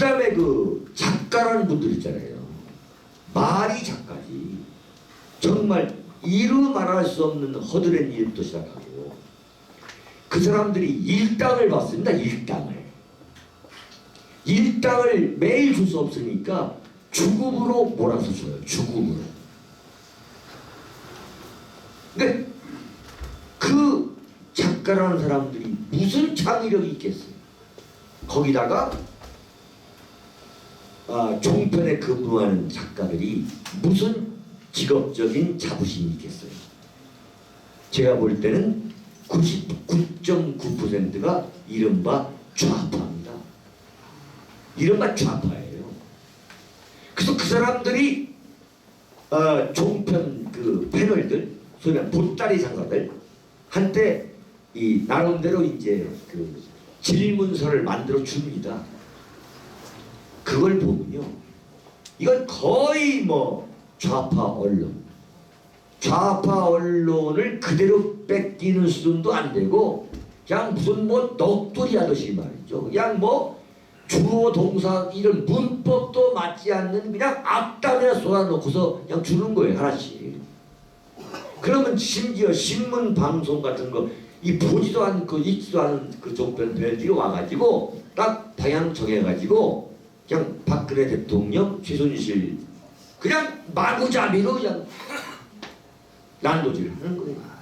다음에 그 작가라는 분들 있잖아요. 말이 작가지. 정말 이루 말할 수 없는 허드렛 일부터 시작하고 그 사람들이 일당을 받습니다. 일당을. 일당을 매일 줄 수 없으니까 주급으로 몰아서 줘요. 주급으로. 근데 그 작가라는 사람들이 무슨 창의력이 있겠어요? 거기다가 아, 종편에 근무하는 작가들이 무슨 직업적인 자부심이 있겠어요? 제가 볼 때는 99.9%가 이른바 좌파입니다. 이른바 좌파예요. 그래서 그 사람들이 어, 종편 그 패널들, 소위 말하는 보따리 상가들 한때 이 나름대로 이제 그 질문서를 만들어 줍니다. 그걸 보면요. 이건 거의 뭐 좌파 언론. 좌파 언론을 그대로 뺏기는 수준도 안 되고 그냥 무슨 뭐 넋두리 하듯이 말이죠. 그냥 뭐 주어 동사 이런 문법도 맞지 않는 그냥 악담이나 쏟아놓고서 그냥 주는 거예요 하나씩. 그러면 심지어 신문 방송 같은 거 이 보지도 않고 읽지도 않은 그 종편 배들이 와가지고 딱 방향 정해가지고 그냥 박근혜 대통령? 최순실. 그냥 마구잡이로 그냥. 난도질을 하는 거예요.